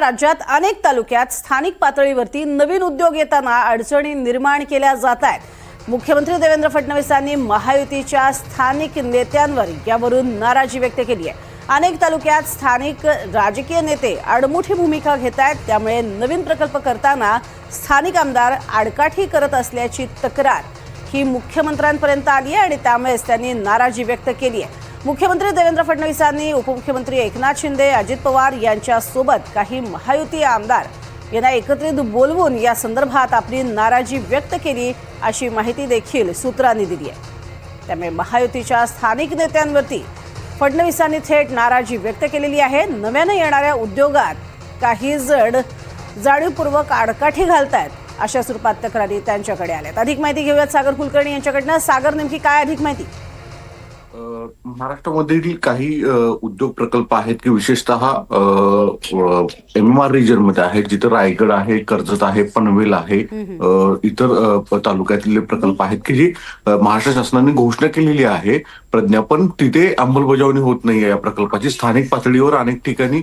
राज्यात अनेक तालुक्यात स्थानिक पातळीवरती नवीन उद्योग येताना अडचणी निर्माण केल्या जात आहेत. मुख्यमंत्री देवेंद्र फडणवीसांनी महायुतीच्या स्थानिक नेत्यांवर यावरून नाराजी व्यक्त केली आहे. अनेक तालुक्यात स्थानिक राजकीय नेते आडमुठी भूमिका घेत आहेत. त्यामुळे नवीन प्रकल्प करताना स्थानिक आमदार आडकाठी करत असल्याची तक्रार ही मुख्यमंत्र्यांपर्यंत आली आहे आणि त्यामुळेच त्यांनी नाराजी व्यक्त केली आहे. मुख्यमंत्री देवेंद्र फडणवीसांनी उपमुख्यमंत्री एकनाथ शिंदे अजित पवार यांच्यासोबत काही महायुती आमदार यांना एकत्रित बोलवून या संदर्भात आपली नाराजी व्यक्त केली अशी माहिती देखील सूत्रांनी दिली आहे. त्यामुळे महायुतीच्या स्थानिक नेत्यांवरती फडणवीसांनी थेट नाराजी व्यक्त केलेली आहे. नव्यानं येणाऱ्या उद्योगात काही जण जाणीवपूर्वक आडकाठी घालतायत अशा स्वरूपात तक्रारी त्यांच्याकडे आल्यात. अधिक माहिती घेऊयात सागर कुलकर्णी यांच्याकडनं. सागर नेमकी काय अधिक माहिती? अ, महाराष्ट्रामधील काही उद्योग प्रकल्प आहेत की विशेषतः एम एम आर रिजनमध्ये आहेत जिथं रायगड आहे कर्जत आहे पनवेल आहे इतर तालुक्यातले प्रकल्प आहेत की जी महाराष्ट्र शासनाने घोषणा केलेली आहे. प्रज्ञा. पण तिथे अंमलबजावणी होत नाहीये या प्रकल्पाची. स्थानिक पातळीवर अनेक ठिकाणी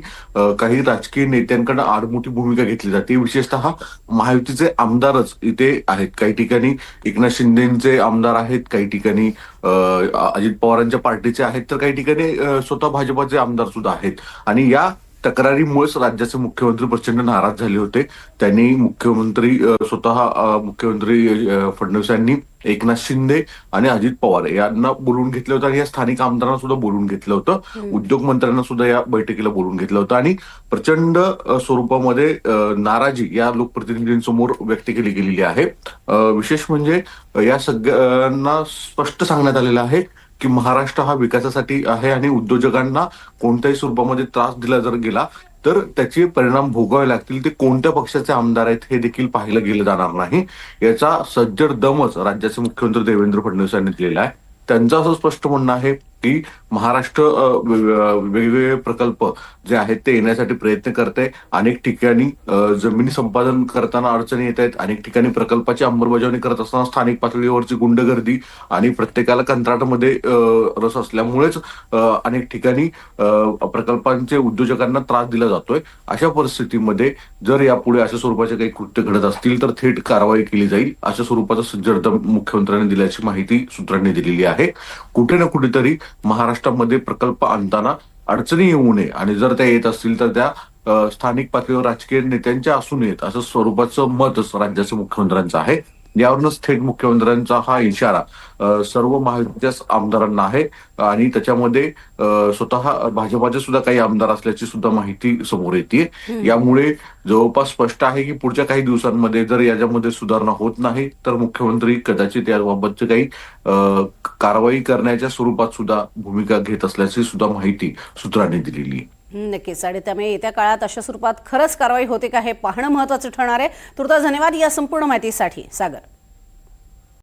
काही राजकीय नेत्यांकडे आडमोठी भूमिका घेतली जाते. विशेषतः महायुतीचे आमदारच इथे आहेत. काही ठिकाणी एकनाथ शिंदेचे आमदार आहेत. काही ठिकाणी अजित पवारांच्या पार्टीचे आहेत. तर काही ठिकाणी स्वतः भाजपाचे आमदार सुद्धा आहेत. आणि या तक्रारीमुळेच राज्याचे मुख्यमंत्री प्रचंड नाराज झाले होते. त्यांनी मुख्यमंत्री स्वतः मुख्यमंत्री फडणवीस यांनी एकनाथ शिंदे आणि अजित पवार यांना बोलवून घेतलं होतं आणि या स्थानिक आमदारांना सुद्धा बोलवून घेतलं होतं. उद्योग मंत्र्यांना सुद्धा या बैठकीला बोलवून घेतलं होतं आणि प्रचंड स्वरूपामध्ये नाराजी या लोकप्रतिनिधींसमोर व्यक्त केली गेलेली आहे. विशेष म्हणजे या सगळ्यांना स्पष्ट सांगण्यात आलेलं आहे. की महाराष्ट्र हा विकासासाठी आहे आणि उद्योजकांना कोणत्याही स्वरूपामध्ये त्रास दिला जर गेला तर त्याचे परिणाम भोगावे लागतील. ते कोणत्या पक्षाचे आमदार आहेत हे देखील पाहिलं गेलं जाणार नाही. याचा सज्जड दमच राज्याचे मुख्यमंत्री देवेंद्र फडणवीस यांनी दिलेला आहे. त्यांचं असं स्पष्ट म्हणणं आहे की महाराष्ट्र वेगवेगळे प्रकल्प जे आहेत ते येण्यासाठी प्रयत्न करते. अनेक ठिकाणी जमिनी संपादन करताना अडचणी येत आहेत. अनेक ठिकाणी प्रकल्पाची अंमलबजावणी करत असताना स्थानिक पातळीवरची गुंडगर्दी आणि प्रत्येकाला कंत्राटामध्ये रस असल्यामुळेच अनेक ठिकाणी प्रकल्पांचे उद्योजकांना त्रास दिला जातोय. अशा परिस्थितीमध्ये जर यापुढे अशा स्वरूपाचे काही कृत्य घडत असतील तर थेट कारवाई केली जाईल. अशा स्वरूपाचा सज्जड मुख्यमंत्र्यांनी दिल्याची माहिती सूत्रांनी दिलेली आहे. कुठे ना कुठेतरी महाराष्ट्रामध्ये प्रकल्प आणताना अडचणी येऊ नये. आणि जर त्या येत असतील तर त्या स्थानिक पातळीवर राजकीय नेत्यांच्या असू नयेत असं स्वरूपाचं मत राज्याच्या मुख्यमंत्र्यांचं आहे. यावरूनच थेट मुख्यमंत्र्यांचा हा इशारा सर्व महायुतीच्या आमदारांना आहे. आणि त्याच्यामध्ये स्वतः भाजपाचे सुद्धा काही आमदार असल्याची सुद्धा माहिती समोर येते यामुळे जवळपास स्पष्ट आहे की पुढच्या काही दिवसांमध्ये जर याच्यामध्ये सुधारणा होत नाही तर मुख्यमंत्री कदाचित याबाबतची काही कारवाई करण्याच्या स्वरूपात सुद्धा भूमिका घेत असल्याची सुद्धा माहिती सूत्रांनी दिलेली आहे. नक्कीच. आणि त्यामुळे येत्या काळात अशा स्वरूपात खरंच कारवाई होते का हे पाहणं महत्वाचं ठरणार आहे. तुर्ता धन्यवाद या संपूर्ण माहितीसाठी. सागर.